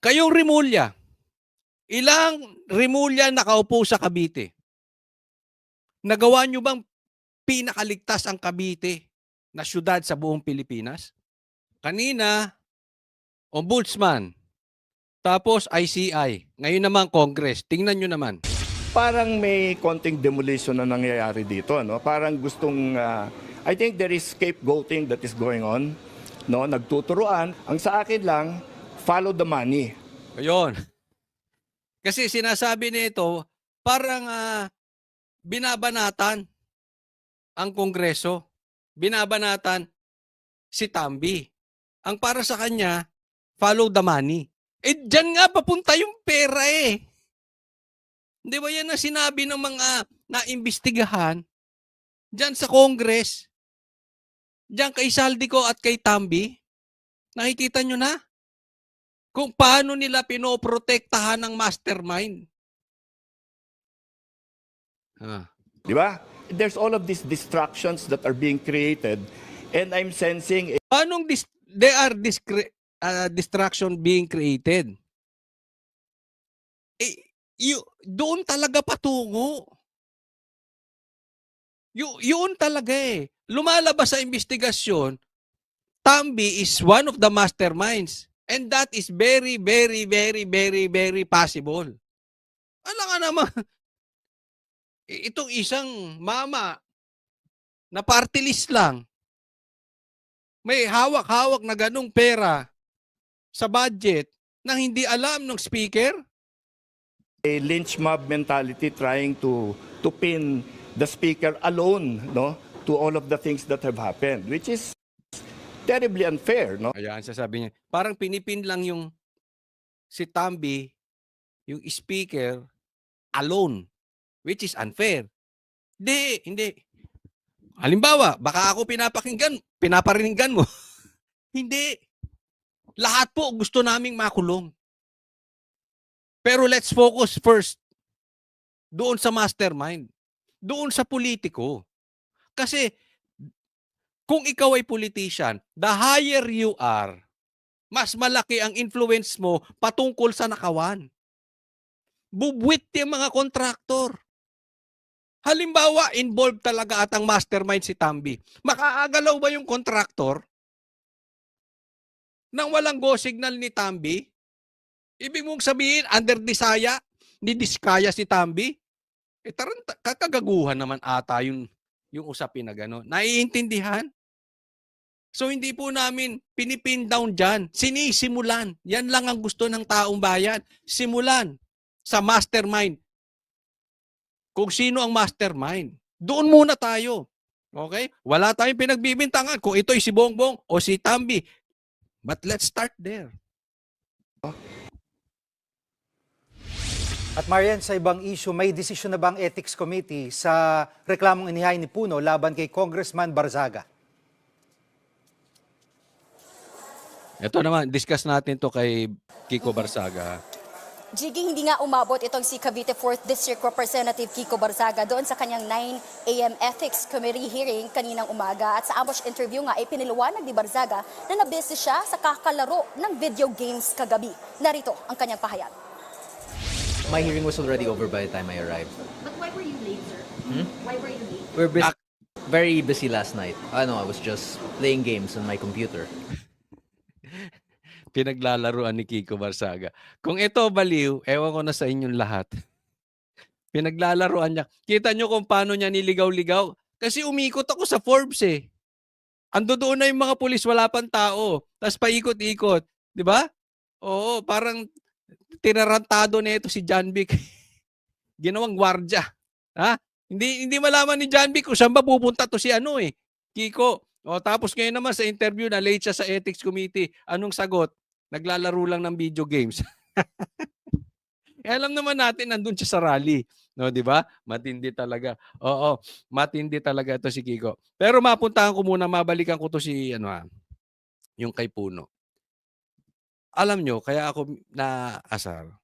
Kayong Rimulya, ilang Rimulya nakaupo sa Cavite? Nagawa nyo bang pinakaligtas ang Cavite na syudad sa buong Pilipinas? Kanina, Ombudsman, tapos ICI, ngayon naman Congress. Tingnan nyo naman. Parang may konting demolition na nangyayari dito, no? Parang gustong ah, I think there is scapegoating that is going on, no? Nagtuturuan. Ang sa akin lang, follow the money. Ayun. Kasi sinasabi nito, parang ah, binabanatan ang Kongreso. Binabanatan si Tambi. Ang para sa kanya, follow the money. Eh, dyan nga papunta yung pera eh. Di ba yan ang sinabi ng mga naimbestigahan dyan sa Congress? Dyan kay Saldico at kay Tambi? Nakikita nyo na? Kung paano nila pinoprotektahan ng mastermind. Ah. Di ba? There's all of these distractions that are being created and I'm sensing Paanong dis- they are discre- uh, distraction being created? Eh, yu- doon talaga patungo. Yu- yun talaga eh. Lumalabas sa investigasyon, Tambi is one of the masterminds. And that is very, very, very, very, very possible. Ano nga naman, itong isang mama na party list lang, may hawak-hawak na ganong pera sa budget na hindi alam ng speaker? a lynch mob mentality trying to to pin the speaker alone, no, to all of the things that have happened, which is terribly unfair, no? Ayan, sasabi niya. Parang pinipin lang yung si Tambi, yung speaker, alone. Which is unfair. Hindi, hindi. Halimbawa, baka ako pinapakinggan, pinaparinggan mo. hindi. Lahat po gusto naming makulong. Pero let's focus first doon sa mastermind. Doon sa politiko. Kasi kung ikaw ay politician, the higher you are, mas malaki ang influence mo patungkol sa nakawan. Bubwit yung mga kontraktor. Halimbawa, involved talaga at ang mastermind si Tambi. Makaagalaw ba yung kontraktor nang walang go signal ni Tambi? Ibig mong sabihin, under disaya, ni Diskaya si Tambi? Eh, taranta, kakagaguhan naman ata yung, yung usapin na gano'n. Naiintindihan? So hindi po namin pinipin down dyan. Sinisimulan. Yan lang ang gusto ng taong bayan. Simulan sa mastermind. Kung sino ang mastermind. Doon muna tayo. Okay? Wala tayong pinagbibintangan kung ito'y si Bongbong o si Tambi. But let's start there. At Marian, sa ibang issue, may desisyon na bang Ethics Committee sa reklamong inihay ni Puno laban kay Congressman Barzaga? Ito naman, discuss natin to kay Kiko Barsaga. Jiggy, hindi nga umabot itong si Cavite 4th District Representative Kiko Barzaga doon sa kanyang 9 a.m. Ethics Committee hearing kaninang umaga. At sa ambush interview nga ay piniliwanag ni Barzaga na nabisi siya sa kakalaro ng video games kagabi. Narito ang kanyang pahayag. My hearing was already over by the time I arrived. But why were you late, sir? Why were you late? We were busy, Ah. very busy last night. I know, I was just playing games on my computer. Pinaglalaruan ni Kiko Barsaga. Kung ito baliw, ewan ko na sa inyong lahat. Pinaglalaruan niya. Kita nyo kung paano niya niligaw-ligaw. Kasi umikot ako sa Forbes eh. Ando doon na yung mga pulis, wala pang tao. Tapos paikot-ikot. Di ba? Oo, parang tinarantado na ito si John Vic. Ginawang gwardya. Ha? Hindi hindi malaman ni John Vic kung saan ba pupunta to si ano eh. Kiko. O tapos ngayon naman sa interview na late siya sa ethics committee. Anong sagot? Naglalaro lang ng video games. eh, alam naman natin nandun siya sa rally. No, di ba? Matindi talaga. Oo, matindi talaga ito si Kiko. Pero mapuntahan ko muna, mabalikan ko to si ano ah, yung kay Puno. Alam nyo, kaya ako naasar.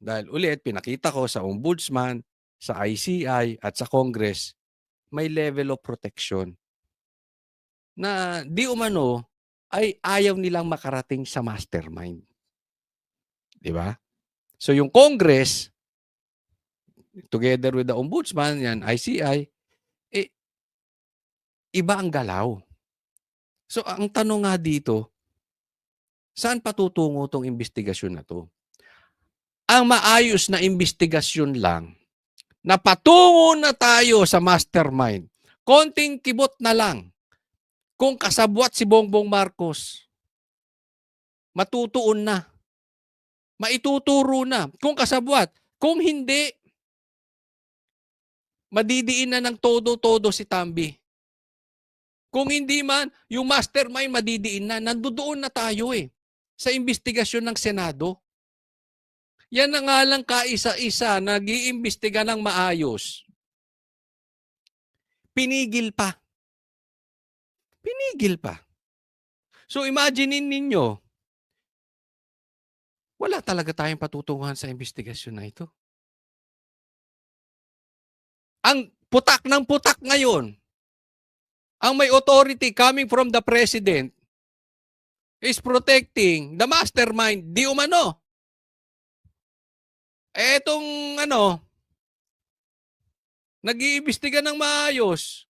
Dahil ulit, pinakita ko sa ombudsman, sa ICI, at sa Congress, may level of protection na di umano ay ayaw nilang makarating sa mastermind. Di ba? So yung Congress, together with the Ombudsman, yan, ICI, eh, iba ang galaw. So ang tanong nga dito, saan patutungo tong investigasyon na to? Ang maayos na investigasyon lang, na patungo na tayo sa mastermind, konting kibot na lang, kung kasabwat si Bongbong Marcos, matutuon na. Maituturo na. Kung kasabwat. Kung hindi, madidiin na ng todo-todo si Tambi. Kung hindi man, yung mastermind madidiin na. Nandoon na tayo eh. Sa investigasyon ng Senado. Yan na nga lang kaisa-isa, nag-iimbestiga ng maayos. Pinigil pa. Pinigil pa. So imaginein ninyo, wala talaga tayong patutunguhan sa investigasyon na ito. Ang putak ng putak ngayon, ang may authority coming from the president is protecting the mastermind di umano. Etong ano, nag-iimbestiga ng maayos,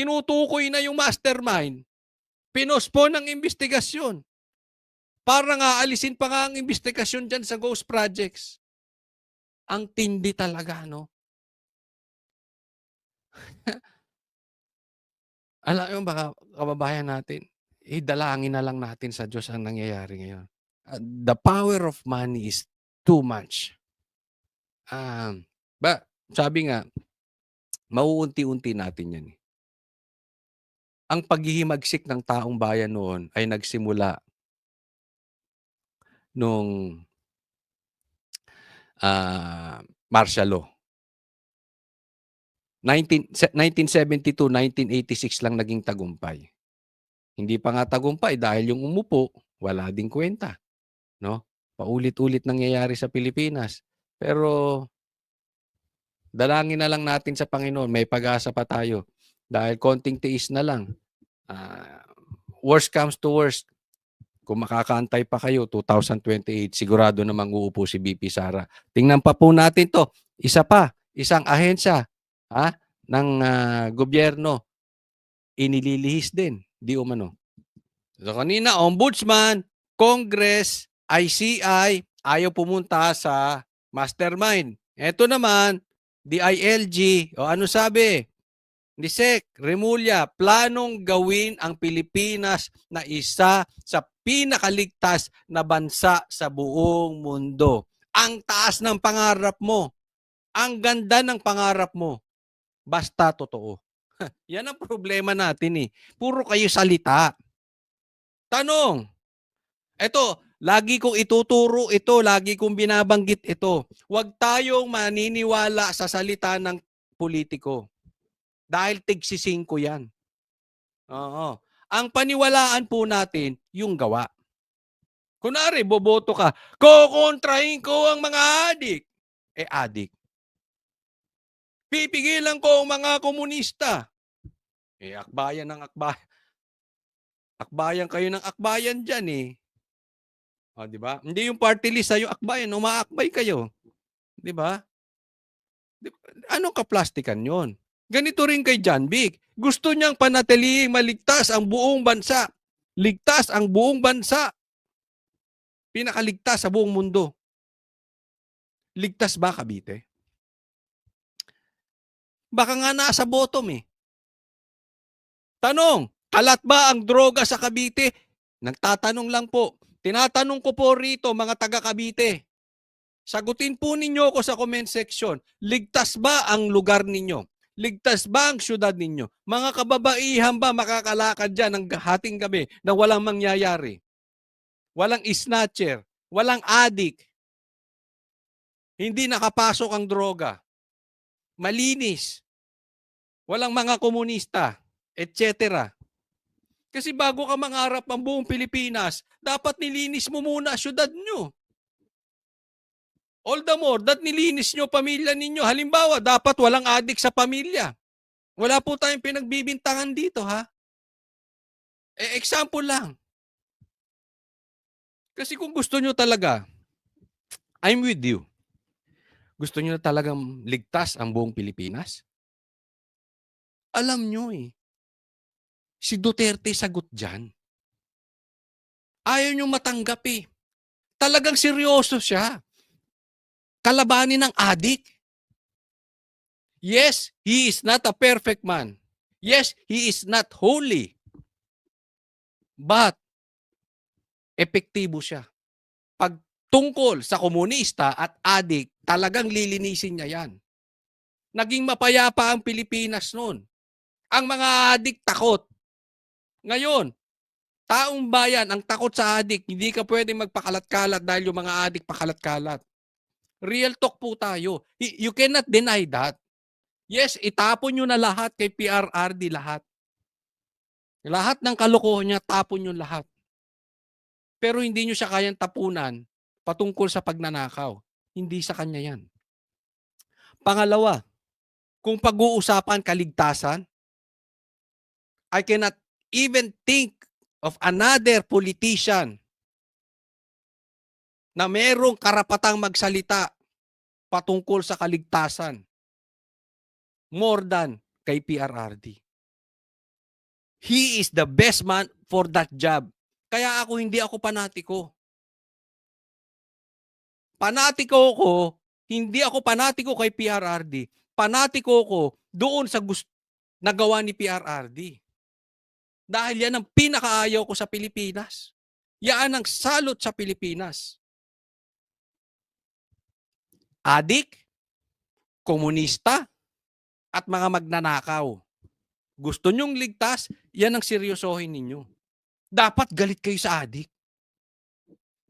tinutukoy na yung mastermind, pinospon ng investigasyon. Para nga alisin pa nga ang investigasyon dyan sa ghost projects. Ang tindi talaga, no? Alam mo baka kababayan natin, idalangin na lang natin sa Diyos ang nangyayari ngayon. Uh, the power of money is too much. Um, ba, sabi nga, mauunti-unti natin yan. eh. Ang paghihimagsik ng taong bayan noon ay nagsimula nung ah martial law. 19, se- 1972, 1986 lang naging tagumpay. Hindi pa nga tagumpay dahil yung umupo, wala ding kwenta. No? Paulit-ulit nangyayari sa Pilipinas. Pero dalangin na lang natin sa Panginoon, may pag-asa pa tayo. Dahil konting tiis na lang. Ah, worst comes to worst, kung makakaantay pa kayo, 2028, sigurado namang uupo si BP Sara. Tingnan pa po natin to. Isa pa, isang ahensya ha, ng ah, gobyerno, inililihis din. Di umano. So kanina, Ombudsman, Congress, ICI, ayaw pumunta sa mastermind. Ito naman, DILG, o ano sabi? Ni Sec, Remulla, planong gawin ang Pilipinas na isa sa pinakaligtas na bansa sa buong mundo. Ang taas ng pangarap mo. Ang ganda ng pangarap mo. Basta totoo. Yan ang problema natin eh. Puro kayo salita. Tanong. Ito, lagi kong ituturo ito, lagi kong binabanggit ito. Huwag tayong maniniwala sa salita ng politiko. Dahil tigsisingko yan. Oo. Ang paniwalaan po natin, yung gawa. Kunwari, boboto ka, kukontrahin ko ang mga adik. Eh, adik. Pipigilan ko ang mga komunista. Eh, akbayan ng akbayan. Akbayan kayo ng akbayan dyan eh. O, di ba? Hindi yung party list sa'yo akbayan, umaakbay kayo. Di ba? Di- Anong kaplastikan yon? Ganito rin kay John Vic. Gusto niyang panatiling maligtas ang buong bansa. Ligtas ang buong bansa. Pinakaligtas sa buong mundo. Ligtas ba, Cavite? Baka nga nasa bottom eh. Tanong, kalat ba ang droga sa Cavite? Nagtatanong lang po. Tinatanong ko po rito, mga taga Cavite. Sagutin po ninyo ako sa comment section. Ligtas ba ang lugar ninyo? Ligtas ba ang syudad ninyo? Mga kababaihan ba makakalakad dyan ng hating gabi na walang mangyayari? Walang snatcher, walang adik. Hindi nakapasok ang droga. Malinis. Walang mga komunista, etc. Kasi bago ka mangarap ang buong Pilipinas, dapat nilinis mo muna ang syudad nyo. All the more, that nilinis nyo pamilya ninyo. Halimbawa, dapat walang adik sa pamilya. Wala po tayong pinagbibintangan dito, ha? Eh, example lang. Kasi kung gusto nyo talaga I'm with you. Gusto niyo na talagang ligtas ang buong Pilipinas? Alam niyo eh. Si Duterte sagot dyan. Ayaw niyo matanggap eh. Talagang seryoso siya. Kalabanin ng adik. Yes, he is not a perfect man. Yes, he is not holy. But, epektibo siya. Pag tungkol sa komunista at adik, talagang lilinisin niya yan. Naging mapayapa ang Pilipinas noon. Ang mga adik takot. Ngayon, taong bayan ang takot sa adik, hindi ka pwede magpakalat-kalat dahil yung mga adik pakalat-kalat. Real talk po tayo. You cannot deny that. Yes, itapon nyo na lahat kay PRRD lahat. Lahat ng kalokohan niya, tapon nyo lahat. Pero hindi nyo siya kayang tapunan patungkol sa pagnanakaw. Hindi sa kanya yan. Pangalawa, kung pag-uusapan kaligtasan, I cannot even think of another politician na merong karapatang magsalita patungkol sa kaligtasan more than kay PRRD. He is the best man for that job. Kaya ako hindi ako panatiko. Panatiko ko, hindi ako panatiko kay PRRD. Panatiko ko doon sa gusto nagawa ni PRRD. Dahil yan ang pinakaayaw ko sa Pilipinas. Yan ang salot sa Pilipinas. Adik, komunista, at mga magnanakaw. Gusto nyong ligtas, yan ang seryosohin ninyo. Dapat galit kayo sa adik.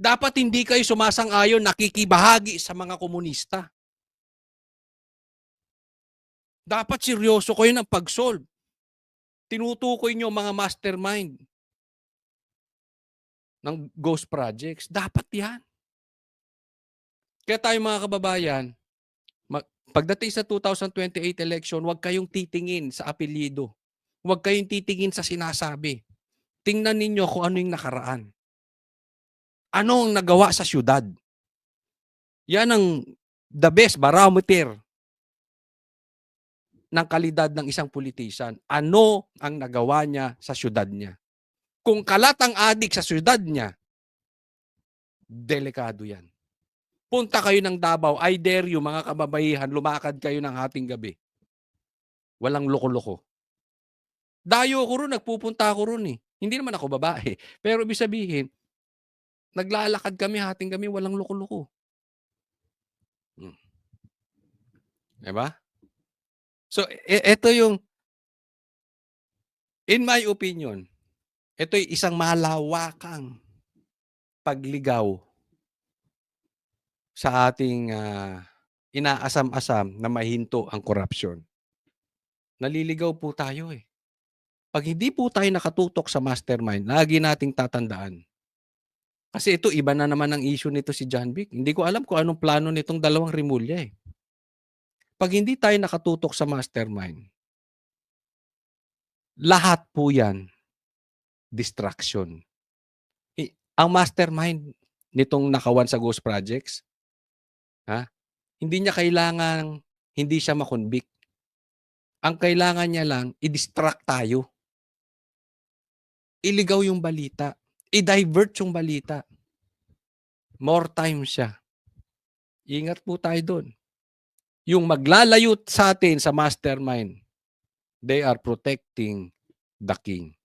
Dapat hindi kayo sumasang-ayon, nakikibahagi sa mga komunista. Dapat seryoso kayo ng pag-solve. Tinutukoy nyo mga mastermind ng ghost projects. Dapat yan. Kaya tayo mga kababayan, pagdating sa 2028 election, huwag kayong titingin sa apelyido. Huwag kayong titingin sa sinasabi. Tingnan ninyo kung ano yung nakaraan. Ano ang nagawa sa syudad? Yan ang the best barometer ng kalidad ng isang politician. Ano ang nagawa niya sa syudad niya? Kung kalat ang adik sa syudad niya, delikado yan. Punta kayo ng Davao, I dare you mga kababaihan, lumakad kayo ng hating gabi. Walang loko-loko. Dayo ko ron, nagpupunta ako ron eh. Hindi naman ako babae. Pero ibig sabihin, naglalakad kami, hating kami, walang loko-loko. Hmm. Diba? So, e- ito yung, in my opinion, ito yung isang malawakang pagligaw sa ating ah, inaasam-asam na mahinto ang korupsyon. Naliligaw po tayo eh. Pag hindi po tayo nakatutok sa mastermind, lagi nating tatandaan. Kasi ito, iba na naman ang issue nito si John Vic. Hindi ko alam kung anong plano nitong dalawang rimulya eh. Pag hindi tayo nakatutok sa mastermind, lahat po yan, distraction. I- ang mastermind nitong nakawan sa Ghost Projects, ha? Hindi niya kailangan hindi siya makonvict. Ang kailangan niya lang, i-distract tayo. Iligaw yung balita. I-divert yung balita. More time siya. Ingat po tayo doon. Yung maglalayo sa atin sa mastermind, they are protecting the king.